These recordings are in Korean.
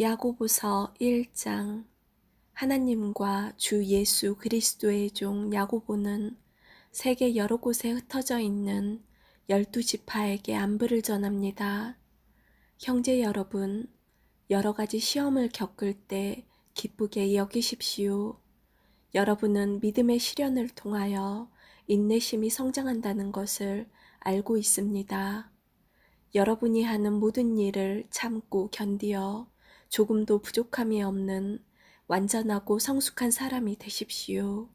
야고보서 1장 하나님과 주 예수 그리스도의 종 야고보는 세계 여러 곳에 흩어져 있는 열두 지파에게 안부를 전합니다. 형제 여러분, 여러 가지 시험을 겪을 때 기쁘게 여기십시오. 여러분은 믿음의 시련을 통하여 인내심이 성장한다는 것을 알고 있습니다. 여러분이 하는 모든 일을 참고 견디어 조금도 부족함이 없는 완전하고 성숙한 사람이 되십시오.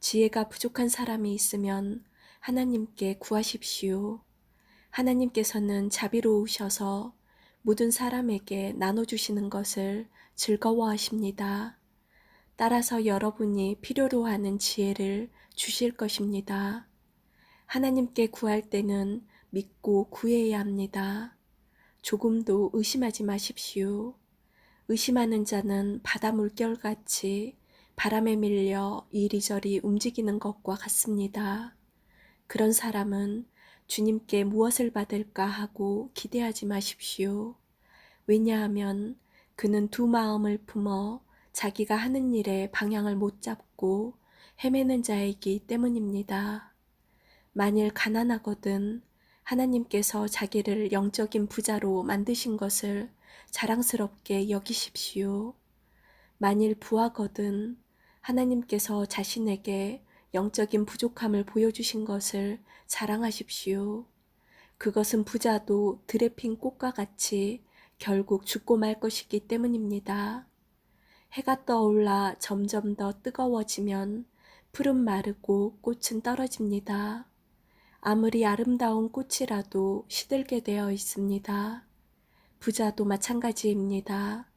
지혜가 부족한 사람이 있으면 하나님께 구하십시오. 하나님께서는 자비로우셔서 모든 사람에게 나눠주시는 것을 즐거워하십니다. 따라서 여러분이 필요로 하는 지혜를 주실 것입니다. 하나님께 구할 때는 믿고 구해야 합니다. 조금도 의심하지 마십시오. 의심하는 자는 바다 물결같이 바람에 밀려 이리저리 움직이는 것과 같습니다. 그런 사람은 주님께 무엇을 받을까 하고 기대하지 마십시오. 왜냐하면 그는 두 마음을 품어 자기가 하는 일에 방향을 못 잡고 헤매는 자이기 때문입니다. 만일 가난하거든 하나님께서 자기를 영적인 부자로 만드신 것을 자랑스럽게 여기십시오. 만일 부하거든 하나님께서 자신에게 영적인 부족함을 보여주신 것을 자랑하십시오. 그것은 부자도 들에 핀 꽃과 같이 결국 죽고 말 것이기 때문입니다. 해가 떠올라 점점 더 뜨거워지면 풀은 마르고 꽃은 떨어집니다. 아무리 아름다운 꽃이라도 시들게 되어 있습니다. 부자도 마찬가지입니다.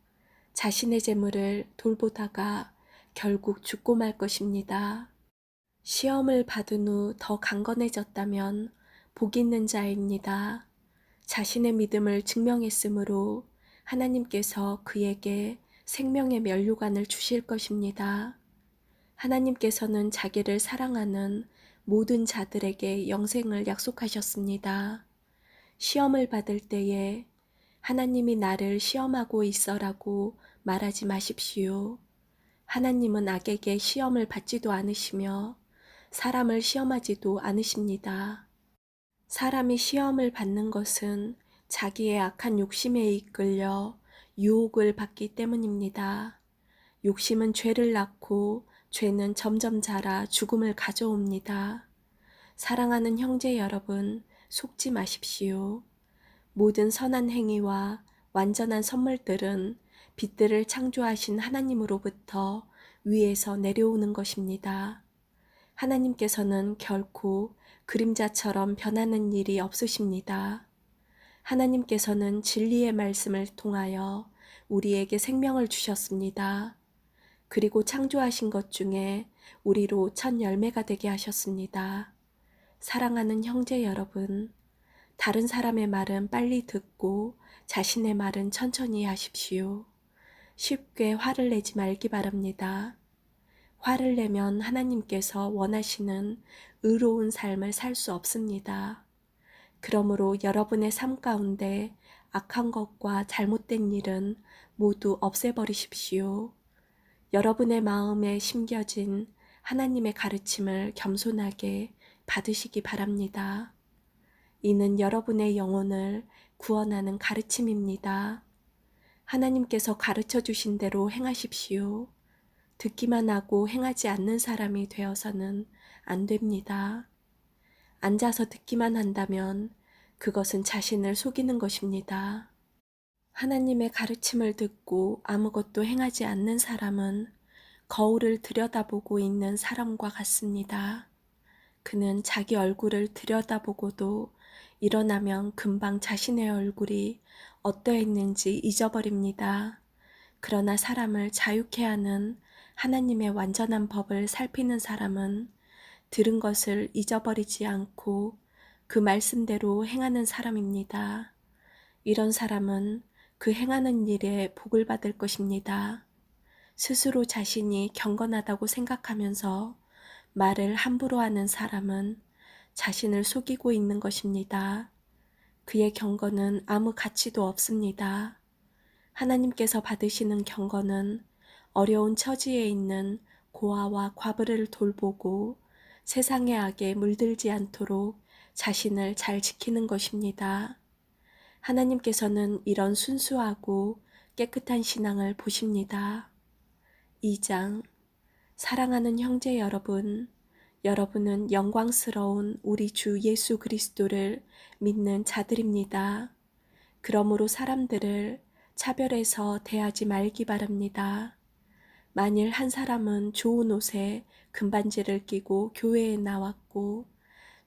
자신의 재물을 돌보다가 결국 죽고 말 것입니다. 시험을 받은 후 더 강건해졌다면 복 있는 자입니다. 자신의 믿음을 증명했으므로 하나님께서 그에게 생명의 면류관을 주실 것입니다. 하나님께서는 자기를 사랑하는 모든 자들에게 영생을 약속하셨습니다. 시험을 받을 때에 하나님이 나를 시험하고 있어라고 말하지 마십시오. 하나님은 악에게 시험을 받지도 않으시며 사람을 시험하지도 않으십니다. 사람이 시험을 받는 것은 자기의 악한 욕심에 이끌려 유혹을 받기 때문입니다. 욕심은 죄를 낳고 죄는 점점 자라 죽음을 가져옵니다. 사랑하는 형제 여러분, 속지 마십시오. 모든 선한 행위와 완전한 선물들은 빛들을 창조하신 하나님으로부터 위에서 내려오는 것입니다. 하나님께서는 결코 그림자처럼 변하는 일이 없으십니다. 하나님께서는 진리의 말씀을 통하여 우리에게 생명을 주셨습니다. 그리고 창조하신 것 중에 우리로 첫 열매가 되게 하셨습니다. 사랑하는 형제 여러분, 다른 사람의 말은 빨리 듣고 자신의 말은 천천히 하십시오. 쉽게 화를 내지 말기 바랍니다. 화를 내면 하나님께서 원하시는 의로운 삶을 살 수 없습니다. 그러므로 여러분의 삶 가운데 악한 것과 잘못된 일은 모두 없애버리십시오. 여러분의 마음에 심겨진 하나님의 가르침을 겸손하게 받으시기 바랍니다. 이는 여러분의 영혼을 구원하는 가르침입니다. 하나님께서 가르쳐 주신 대로 행하십시오. 듣기만 하고 행하지 않는 사람이 되어서는 안 됩니다. 앉아서 듣기만 한다면 그것은 자신을 속이는 것입니다. 하나님의 가르침을 듣고 아무것도 행하지 않는 사람은 거울을 들여다보고 있는 사람과 같습니다. 그는 자기 얼굴을 들여다보고도 일어나면 금방 자신의 얼굴이 어떠했는지 잊어버립니다. 그러나 사람을 자유케 하는 하나님의 완전한 법을 살피는 사람은 들은 것을 잊어버리지 않고 그 말씀대로 행하는 사람입니다. 이런 사람은 그 행하는 일에 복을 받을 것입니다. 스스로 자신이 경건하다고 생각하면서 말을 함부로 하는 사람은 자신을 속이고 있는 것입니다. 그의 경건은 아무 가치도 없습니다. 하나님께서 받으시는 경건은 어려운 처지에 있는 고아와 과부를 돌보고 세상의 악에 물들지 않도록 자신을 잘 지키는 것입니다. 하나님께서는 이런 순수하고 깨끗한 신앙을 보십니다. 2장 사랑하는 형제 여러분, 여러분은 영광스러운 우리 주 예수 그리스도를 믿는 자들입니다. 그러므로 사람들을 차별해서 대하지 말기 바랍니다. 만일 한 사람은 좋은 옷에 금반지를 끼고 교회에 나왔고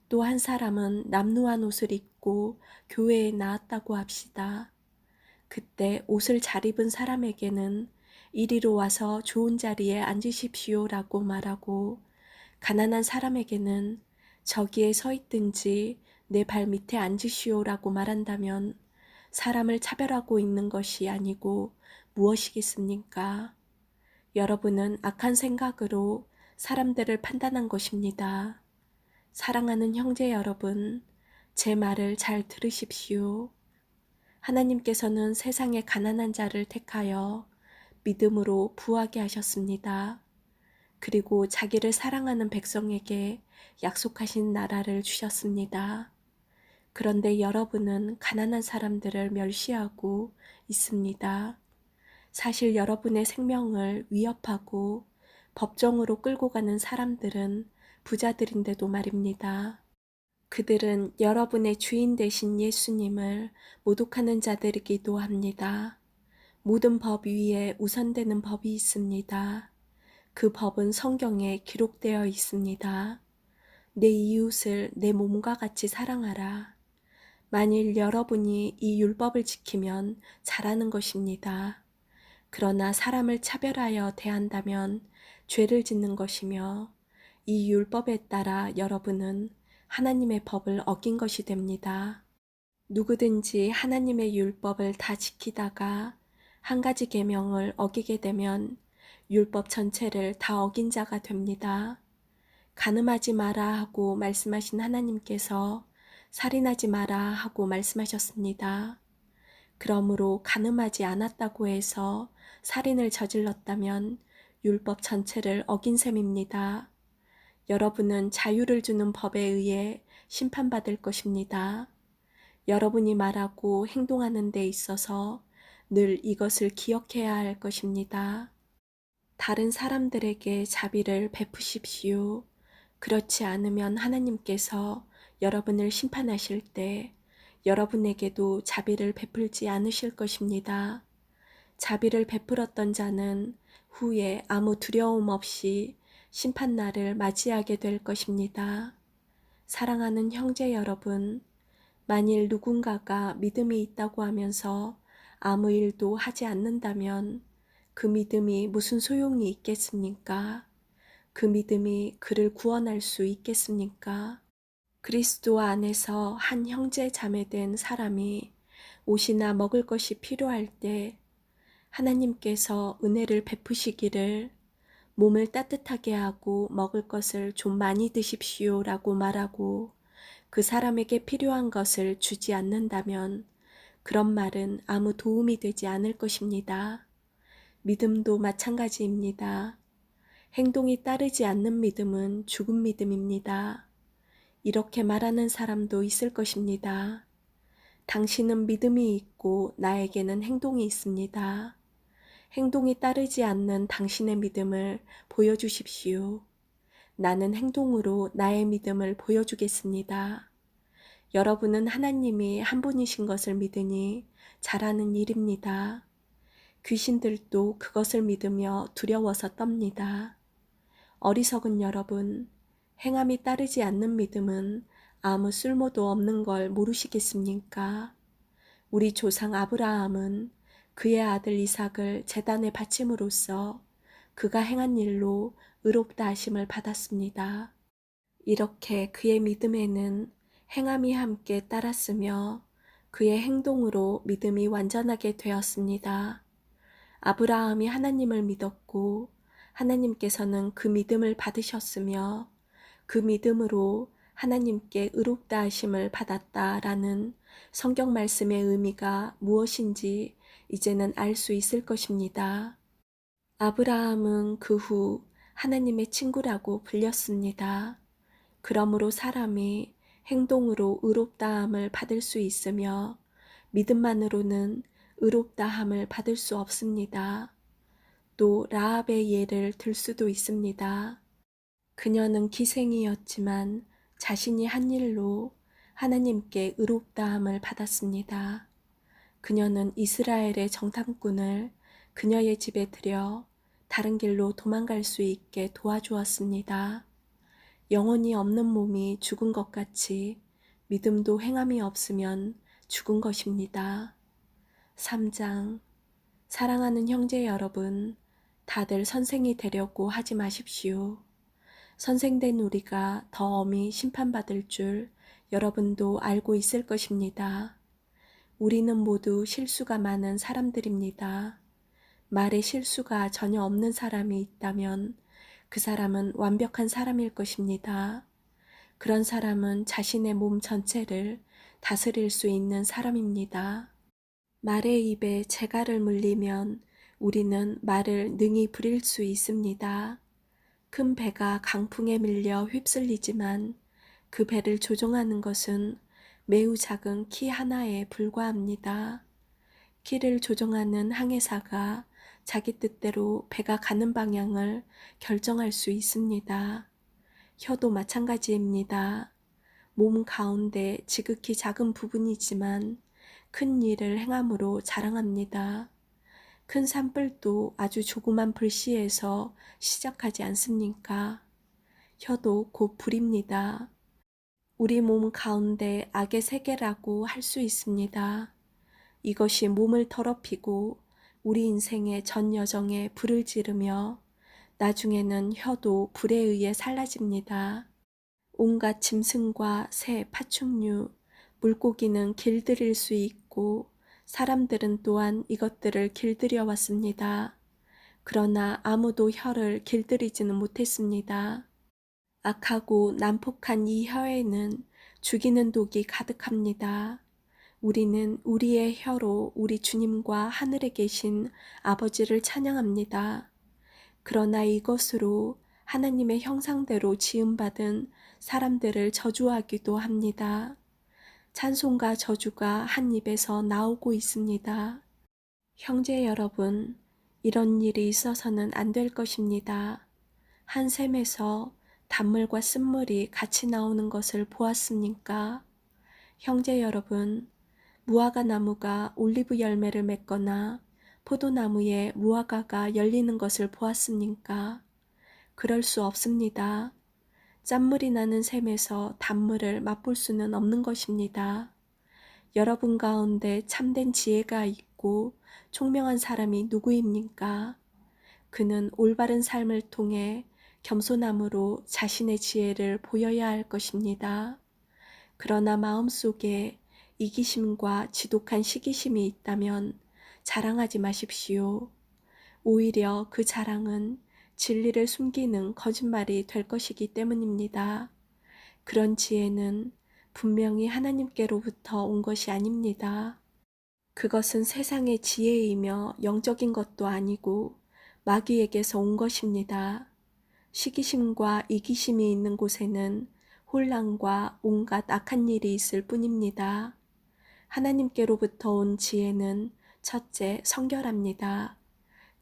또 한 사람은 남루한 옷을 입고 교회에 나왔다고 합시다. 그때 옷을 잘 입은 사람에게는 이리로 와서 좋은 자리에 앉으십시오라고 말하고 가난한 사람에게는 저기에 서 있든지 내 발 밑에 앉으시오라고 말한다면 사람을 차별하고 있는 것이 아니고 무엇이겠습니까? 여러분은 악한 생각으로 사람들을 판단한 것입니다. 사랑하는 형제 여러분, 제 말을 잘 들으십시오. 하나님께서는 세상의 가난한 자를 택하여 믿음으로 부하게 하셨습니다. 그리고 자기를 사랑하는 백성에게 약속하신 나라를 주셨습니다. 그런데 여러분은 가난한 사람들을 멸시하고 있습니다. 사실 여러분의 생명을 위협하고 법정으로 끌고 가는 사람들은 부자들인데도 말입니다. 그들은 여러분의 주인 되신 예수님을 모독하는 자들이기도 합니다. 모든 법 위에 우선되는 법이 있습니다. 그 법은 성경에 기록되어 있습니다. 내 이웃을 내 몸과 같이 사랑하라. 만일 여러분이 이 율법을 지키면 잘하는 것입니다. 그러나 사람을 차별하여 대한다면 죄를 짓는 것이며 이 율법에 따라 여러분은 하나님의 법을 어긴 것이 됩니다. 누구든지 하나님의 율법을 다 지키다가 한 가지 계명을 어기게 되면 율법 전체를 다 어긴 자가 됩니다. 가늠하지 마라 하고 말씀하신 하나님께서 살인하지 마라 하고 말씀하셨습니다. 그러므로 가늠하지 않았다고 해서 살인을 저질렀다면 율법 전체를 어긴 셈입니다. 여러분은 자유를 주는 법에 의해 심판받을 것입니다. 여러분이 말하고 행동하는 데 있어서 늘 이것을 기억해야 할 것입니다. 다른 사람들에게 자비를 베푸십시오. 그렇지 않으면 하나님께서 여러분을 심판하실 때 여러분에게도 자비를 베풀지 않으실 것입니다. 자비를 베풀었던 자는 후에 아무 두려움 없이 심판날을 맞이하게 될 것입니다. 사랑하는 형제 여러분, 만일 누군가가 믿음이 있다고 하면서 아무 일도 하지 않는다면 그 믿음이 무슨 소용이 있겠습니까? 그 믿음이 그를 구원할 수 있겠습니까? 그리스도 안에서 한 형제 자매된 사람이 옷이나 먹을 것이 필요할 때 하나님께서 은혜를 베푸시기를 몸을 따뜻하게 하고 먹을 것을 좀 많이 드십시오 라고 말하고 그 사람에게 필요한 것을 주지 않는다면 그런 말은 아무 도움이 되지 않을 것입니다. 믿음도 마찬가지입니다. 행동이 따르지 않는 믿음은 죽은 믿음입니다. 이렇게 말하는 사람도 있을 것입니다. 당신은 믿음이 있고 나에게는 행동이 있습니다. 행동이 따르지 않는 당신의 믿음을 보여주십시오. 나는 행동으로 나의 믿음을 보여주겠습니다. 여러분은 하나님이 한 분이신 것을 믿으니 잘하는 일입니다. 귀신들도 그것을 믿으며 두려워서 떱니다. 어리석은 여러분, 행함이 따르지 않는 믿음은 아무 쓸모도 없는 걸 모르시겠습니까? 우리 조상 아브라함은 그의 아들 이삭을 재단에 바침으로써 그가 행한 일로 의롭다 하심을 받았습니다. 이렇게 그의 믿음에는 행함이 함께 따랐으며 그의 행동으로 믿음이 완전하게 되었습니다. 아브라함이 하나님을 믿었고 하나님께서는 그 믿음을 받으셨으며 그 믿음으로 하나님께 의롭다 하심을 받았다라는 성경 말씀의 의미가 무엇인지 이제는 알 수 있을 것입니다. 아브라함은 그 후 하나님의 친구라고 불렸습니다. 그러므로 사람이 행동으로 의롭다함을 받을 수 있으며 믿음만으로는 의롭다함을 받을 수 없습니다. 또 라합의 예를 들 수도 있습니다. 그녀는 기생이었지만 자신이 한 일로 하나님께 의롭다함을 받았습니다. 그녀는 이스라엘의 정탐꾼을 그녀의 집에 들여 다른 길로 도망갈 수 있게 도와주었습니다. 영혼이 없는 몸이 죽은 것 같이 믿음도 행함이 없으면 죽은 것입니다. 3장 사랑하는 형제 여러분, 다들 선생이 되려고 하지 마십시오. 선생된 우리가 더 엄히 심판받을 줄 여러분도 알고 있을 것입니다. 우리는 모두 실수가 많은 사람들입니다. 말에 실수가 전혀 없는 사람이 있다면 그 사람은 완벽한 사람일 것입니다. 그런 사람은 자신의 몸 전체를 다스릴 수 있는 사람입니다. 말의 입에 재갈을 물리면 우리는 말을 능히 부릴 수 있습니다. 큰 배가 강풍에 밀려 휩쓸리지만 그 배를 조종하는 것은 매우 작은 키 하나에 불과합니다. 키를 조종하는 항해사가 자기 뜻대로 배가 가는 방향을 결정할 수 있습니다. 혀도 마찬가지입니다. 몸 가운데 지극히 작은 부분이지만 큰 일을 행함으로 자랑합니다. 큰 산불도 아주 조그만 불씨에서 시작하지 않습니까? 혀도 곧 불입니다. 우리 몸 가운데 악의 세계라고 할 수 있습니다. 이것이 몸을 더럽히고 우리 인생의 전 여정에 불을 지르며 나중에는 혀도 불에 의해 살라집니다. 온갖 짐승과 새, 파충류, 물고기는 길들일 수 있고 사람들은 또한 이것들을 길들여 왔습니다. 그러나 아무도 혀를 길들이지는 못했습니다. 악하고 난폭한 이 혀에는 죽이는 독이 가득합니다. 우리는 우리의 혀로 우리 주님과 하늘에 계신 아버지를 찬양합니다. 그러나 이것으로 하나님의 형상대로 지음받은 사람들을 저주하기도 합니다. 찬송과 저주가 한 입에서 나오고 있습니다. 형제 여러분, 이런 일이 있어서는 안 될 것입니다. 한 샘에서 단물과 쓴물이 같이 나오는 것을 보았습니까? 형제 여러분, 무화과 나무가 올리브 열매를 맺거나 포도나무에 무화과가 열리는 것을 보았습니까? 그럴 수 없습니다. 짠물이 나는 샘에서 단물을 맛볼 수는 없는 것입니다. 여러분 가운데 참된 지혜가 있고 총명한 사람이 누구입니까? 그는 올바른 삶을 통해 겸손함으로 자신의 지혜를 보여야 할 것입니다. 그러나 마음속에 이기심과 지독한 시기심이 있다면 자랑하지 마십시오. 오히려 그 자랑은 진리를 숨기는 거짓말이 될 것이기 때문입니다. 그런 지혜는 분명히 하나님께로부터 온 것이 아닙니다. 그것은 세상의 지혜이며 영적인 것도 아니고 마귀에게서 온 것입니다. 시기심과 이기심이 있는 곳에는 혼란과 온갖 악한 일이 있을 뿐입니다. 하나님께로부터 온 지혜는 첫째 성결합니다.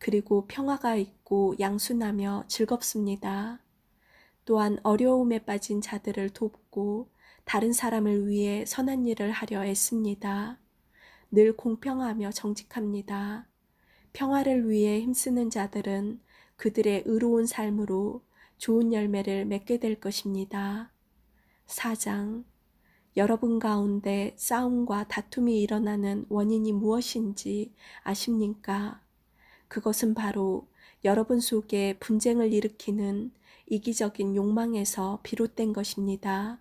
그리고 평화가 있고 양순하며 즐겁습니다. 또한 어려움에 빠진 자들을 돕고 다른 사람을 위해 선한 일을 하려 애씁니다. 늘 공평하며 정직합니다. 평화를 위해 힘쓰는 자들은 그들의 의로운 삶으로 좋은 열매를 맺게 될 것입니다. 4장 여러분 가운데 싸움과 다툼이 일어나는 원인이 무엇인지 아십니까? 그것은 바로 여러분 속에 분쟁을 일으키는 이기적인 욕망에서 비롯된 것입니다.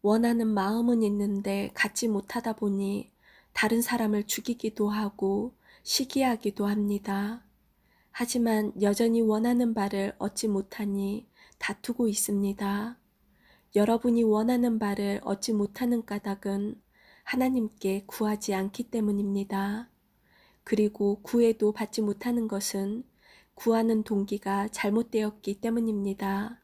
원하는 마음은 있는데 갖지 못하다 보니 다른 사람을 죽이기도 하고 시기하기도 합니다. 하지만 여전히 원하는 바를 얻지 못하니 다투고 있습니다. 여러분이 원하는 바를 얻지 못하는 까닭은 하나님께 구하지 않기 때문입니다. 그리고 구해도 받지 못하는 것은 구하는 동기가 잘못되었기 때문입니다.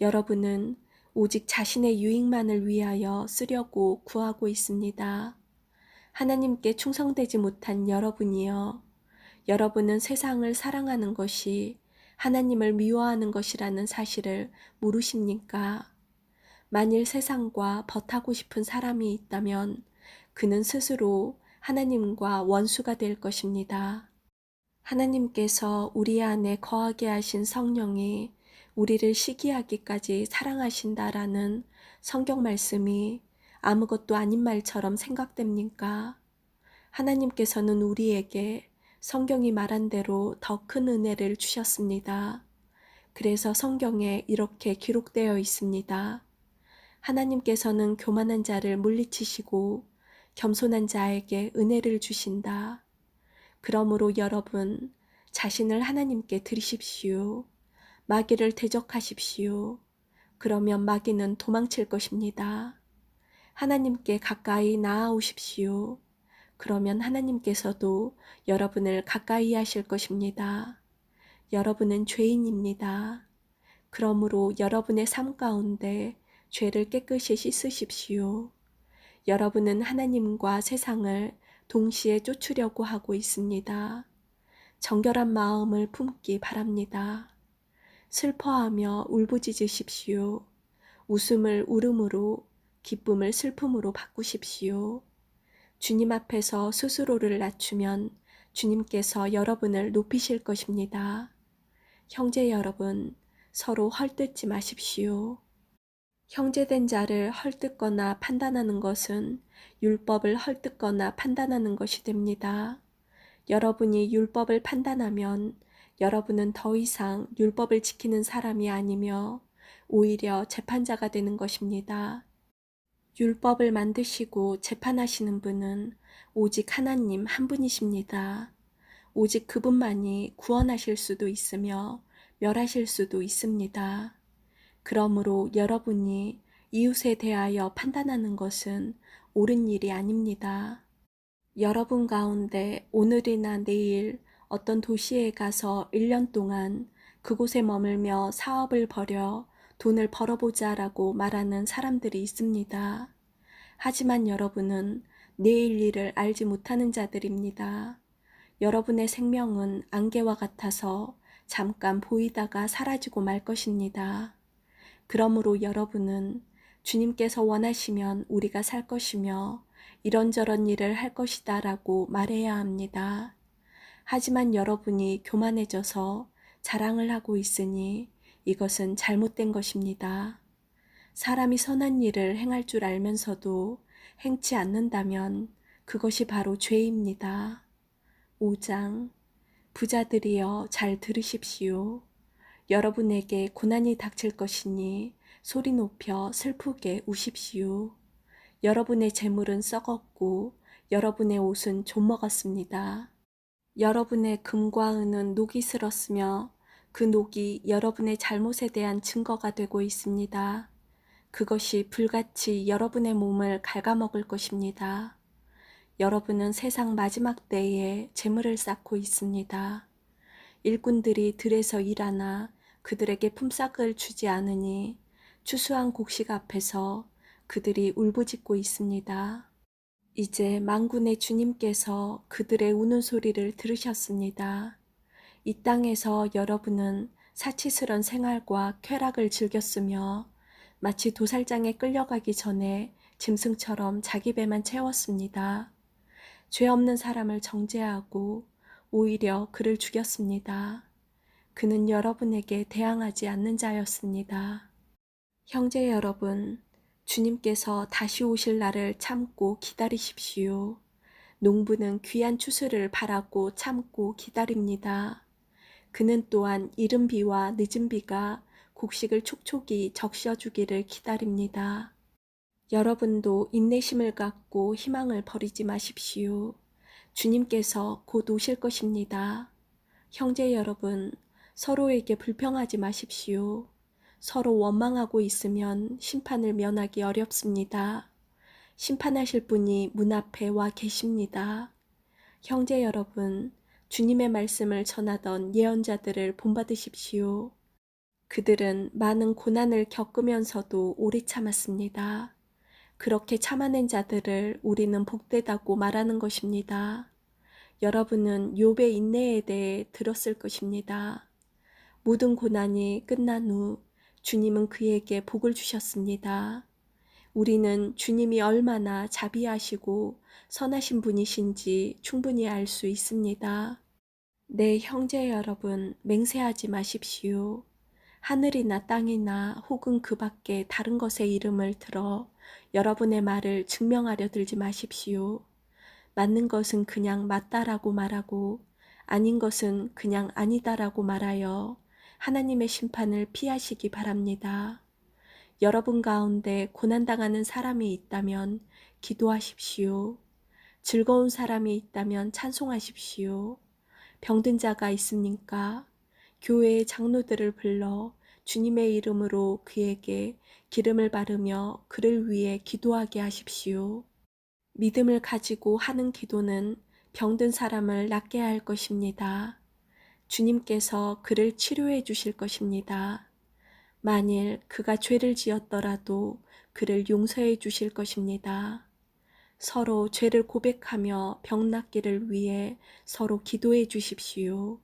여러분은 오직 자신의 유익만을 위하여 쓰려고 구하고 있습니다. 하나님께 충성되지 못한 여러분이요. 여러분은 세상을 사랑하는 것이 하나님을 미워하는 것이라는 사실을 모르십니까? 만일 세상과 버타고 싶은 사람이 있다면 그는 스스로 하나님과 원수가 될 것입니다. 하나님께서 우리 안에 거하게 하신 성령이 우리를 시기하기까지 사랑하신다라는 성경 말씀이 아무것도 아닌 말처럼 생각됩니까? 하나님께서는 우리에게 성경이 말한 대로 더 큰 은혜를 주셨습니다. 그래서 성경에 이렇게 기록되어 있습니다. 하나님께서는 교만한 자를 물리치시고 겸손한 자에게 은혜를 주신다. 그러므로 여러분 자신을 하나님께 드리십시오. 마귀를 대적하십시오. 그러면 마귀는 도망칠 것입니다. 하나님께 가까이 나아오십시오. 그러면 하나님께서도 여러분을 가까이 하실 것입니다. 여러분은 죄인입니다. 그러므로 여러분의 삶 가운데 죄를 깨끗이 씻으십시오. 여러분은 하나님과 세상을 동시에 쫓으려고 하고 있습니다. 정결한 마음을 품기 바랍니다. 슬퍼하며 울부짖으십시오. 웃음을 울음으로, 기쁨을 슬픔으로 바꾸십시오. 주님 앞에서 스스로를 낮추면 주님께서 여러분을 높이실 것입니다. 형제 여러분, 서로 헐뜯지 마십시오. 형제된 자를 헐뜯거나 판단하는 것은 율법을 헐뜯거나 판단하는 것이 됩니다. 여러분이 율법을 판단하면 여러분은 더 이상 율법을 지키는 사람이 아니며 오히려 재판자가 되는 것입니다. 율법을 만드시고 재판하시는 분은 오직 하나님 한 분이십니다. 오직 그분만이 구원하실 수도 있으며 멸하실 수도 있습니다. 그러므로 여러분이 이웃에 대하여 판단하는 것은 옳은 일이 아닙니다. 여러분 가운데 오늘이나 내일 어떤 도시에 가서 1년 동안 그곳에 머물며 사업을 벌여 돈을 벌어보자 라고 말하는 사람들이 있습니다. 하지만 여러분은 내일 일을 알지 못하는 자들입니다. 여러분의 생명은 안개와 같아서 잠깐 보이다가 사라지고 말 것입니다. 그러므로 여러분은 주님께서 원하시면 우리가 살 것이며 이런저런 일을 할 것이다 라고 말해야 합니다. 하지만 여러분이 교만해져서 자랑을 하고 있으니 이것은 잘못된 것입니다. 사람이 선한 일을 행할 줄 알면서도 행치 않는다면 그것이 바로 죄입니다. 5장 부자들이여 잘 들으십시오. 여러분에게 고난이 닥칠 것이니 소리 높여 슬프게 우십시오. 여러분의 재물은 썩었고 여러분의 옷은 좀먹었습니다. 여러분의 금과 은은 녹이 슬었으며 그 녹이 여러분의 잘못에 대한 증거가 되고 있습니다. 그것이 불같이 여러분의 몸을 갉아먹을 것입니다. 여러분은 세상 마지막 때에 재물을 쌓고 있습니다. 일꾼들이 들에서 일하나 그들에게 품삯을 주지 않으니 추수한 곡식 앞에서 그들이 울부짖고 있습니다. 이제 망군의 주님께서 그들의 우는 소리를 들으셨습니다. 이 땅에서 여러분은 사치스런 생활과 쾌락을 즐겼으며 마치 도살장에 끌려가기 전에 짐승처럼 자기 배만 채웠습니다. 죄 없는 사람을 정죄하고 오히려 그를 죽였습니다. 그는 여러분에게 대항하지 않는 자였습니다. 형제 여러분, 주님께서 다시 오실 날을 참고 기다리십시오. 농부는 귀한 추수를 바라고 참고 기다립니다. 그는 또한 이른 비와 늦은 비가 곡식을 촉촉이 적셔주기를 기다립니다. 여러분도 인내심을 갖고 희망을 버리지 마십시오. 주님께서 곧 오실 것입니다. 형제 여러분, 서로에게 불평하지 마십시오. 서로 원망하고 있으면 심판을 면하기 어렵습니다. 심판하실 분이 문 앞에 와 계십니다. 형제 여러분, 주님의 말씀을 전하던 예언자들을 본받으십시오. 그들은 많은 고난을 겪으면서도 오래 참았습니다. 그렇게 참아낸 자들을 우리는 복되다고 말하는 것입니다. 여러분은 욥의 인내에 대해 들었을 것입니다. 모든 고난이 끝난 후 주님은 그에게 복을 주셨습니다. 우리는 주님이 얼마나 자비하시고 선하신 분이신지 충분히 알 수 있습니다. 내 형제 여러분, 맹세하지 마십시오. 하늘이나 땅이나 혹은 그 밖에 다른 것의 이름을 들어 여러분의 말을 증명하려 들지 마십시오. 맞는 것은 그냥 맞다라고 말하고 아닌 것은 그냥 아니다라고 말하여 하나님의 심판을 피하시기 바랍니다. 여러분 가운데 고난당하는 사람이 있다면 기도하십시오. 즐거운 사람이 있다면 찬송하십시오. 병든 자가 있습니까? 교회의 장로들을 불러 주님의 이름으로 그에게 기름을 바르며 그를 위해 기도하게 하십시오. 믿음을 가지고 하는 기도는 병든 사람을 낫게 할 것입니다. 주님께서 그를 치료해 주실 것입니다. 만일 그가 죄를 지었더라도 그를 용서해 주실 것입니다. 서로 죄를 고백하며 병 낫기를 위해 서로 기도해 주십시오.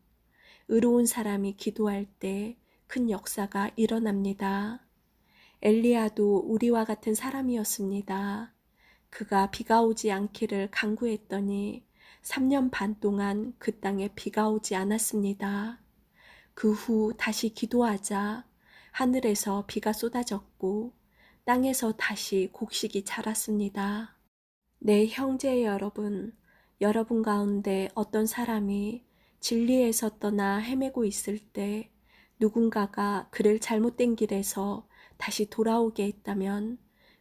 의로운 사람이 기도할 때 큰 역사가 일어납니다. 엘리야도 우리와 같은 사람이었습니다. 그가 비가 오지 않기를 간구했더니 3년 반 동안 그 땅에 비가 오지 않았습니다. 그 후 다시 기도하자 하늘에서 비가 쏟아졌고 땅에서 다시 곡식이 자랐습니다. 내 형제 여러분, 여러분 가운데 어떤 사람이 진리에서 떠나 헤매고 있을 때 누군가가 그를 잘못된 길에서 다시 돌아오게 했다면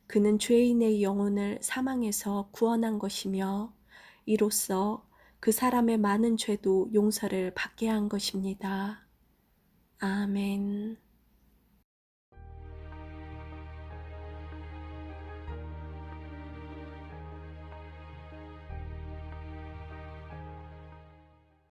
그는 죄인의 영혼을 사망에서 구원한 것이며 이로써 그 사람의 많은 죄도 용서를 받게 한 것입니다. 아멘.